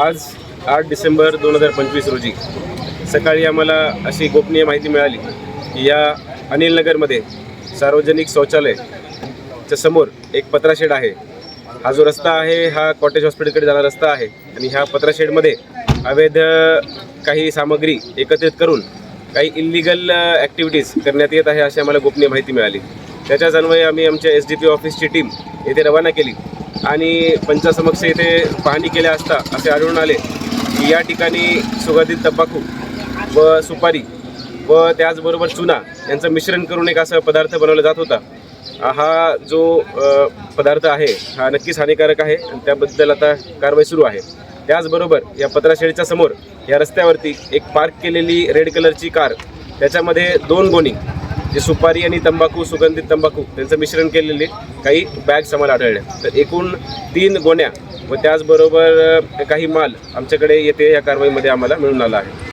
आज आठ डिसेंबर दोन हजार पंचवीस रोजी सकाळी आम्हाला अशी गोपनीय माहिती मिळाली की या अनिल नगरमध्ये सार्वजनिक शौचालयच्या समोर एक पत्राशेड आहे. हा जो रस्ता आहे हा कॉटेज हॉस्पिटलकडे जाणारा रस्ता आहे आणि ह्या पत्राशेडमध्ये अवैध काही सामग्री एकत्रित करून काही इल्लिगल ॲक्टिव्हिटीज करण्यात येत आहे अशी आम्हाला गोपनीय माहिती मिळाली. त्याच्याच अन्वये आम्ही आमच्या एस डी पी ऑफिसची टीम येथे रवाना केली. आणि पंचासमक्ष येथे पाहणी केल्या असता असे आढळून आले की या ठिकाणी सुगंधित तंबाखू व सुपारी व त्याचबरोबर चुना यांचं मिश्रण करून एक असा पदार्थ बनवला जात होता. हा जो पदार्थ आहे हा नक्कीच हानिकारक आहे आणि त्याबद्दल आता कारवाई सुरू आहे. त्याचबरोबर या पत्राशेळीच्या समोर या रस्त्यावरती एक पार्क केलेली रेड कलरची कार त्याच्यामध्ये दोन गोणी जे सुपारी आणि तंबाखू सुगंधित तंबाखू त्यांचं मिश्रण केलेले काही बॅग्स आम्हाला आढळल्या तर एकूण तीन गोण्या व त्याचबरोबर काही माल आमच्याकडे येते या कारवाईमध्ये आम्हाला मिळून आला आहे.